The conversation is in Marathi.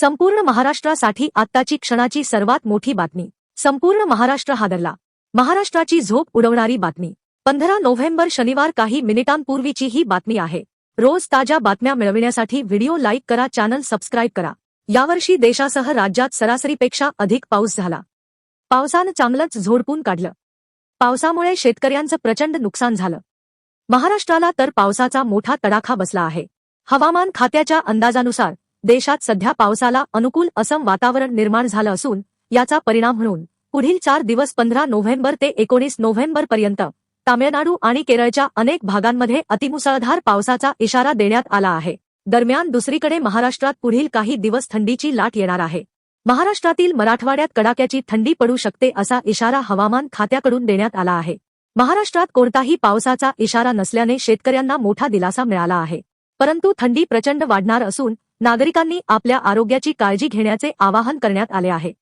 संपूर्ण महाराष्ट्रासाठी आत्ताची क्षणाची सर्वात मोठी बातमी. संपूर्ण महाराष्ट्र हादरला. महाराष्ट्राची झोप उडवणारी बातमी. पंधरा नोव्हेंबर शनिवार काही मिनिटांपूर्वीची ही बातमी आहे. रोज ताज्या बातम्या मिळविण्यासाठी व्हिडिओ लाईक करा चॅनल सबस्क्राईब करा. यावर्षी देशासह राज्यात सरासरीपेक्षा अधिक पाऊस झाला. पावसानं चांगलंच झोडपून काढलं. पावसामुळे शेतकऱ्यांचं प्रचंड नुकसान झालं. महाराष्ट्राला तर पावसाचा मोठा तडाखा बसला आहे. हवामान खात्याच्या अंदाजानुसार देशात सध्या पावसाला अनुकूल असम वातावरण निर्माण झालं असून याचा परिणाम म्हणून पुढील चार दिवस पंधरा नोव्हेंबर ते एकोणीस नोव्हेंबर पर्यंत तामिळनाडू आणि केरळच्या अनेक भागांमध्ये अतिमुसळधार पावसाचा इशारा देण्यात आला आहे. दरम्यान दुसरीकडे महाराष्ट्रात पुढील काही दिवस थंडीची लाट येणार आहे. महाराष्ट्रातील मराठवाड्यात कडाक्याची थंडी पडू शकते असा इशारा हवामान खात्याकडून देण्यात आला आहे. महाराष्ट्रात कोणताही पावसाचा इशारा नसल्याने शेतकऱ्यांना मोठा दिलासा मिळाला आहे. परंतु थंडी प्रचंड वाढणार असून नागरिकांनी आपल्या आरोग्याची काळजी घेण्याचे आवाहन करण्यात आले आहे.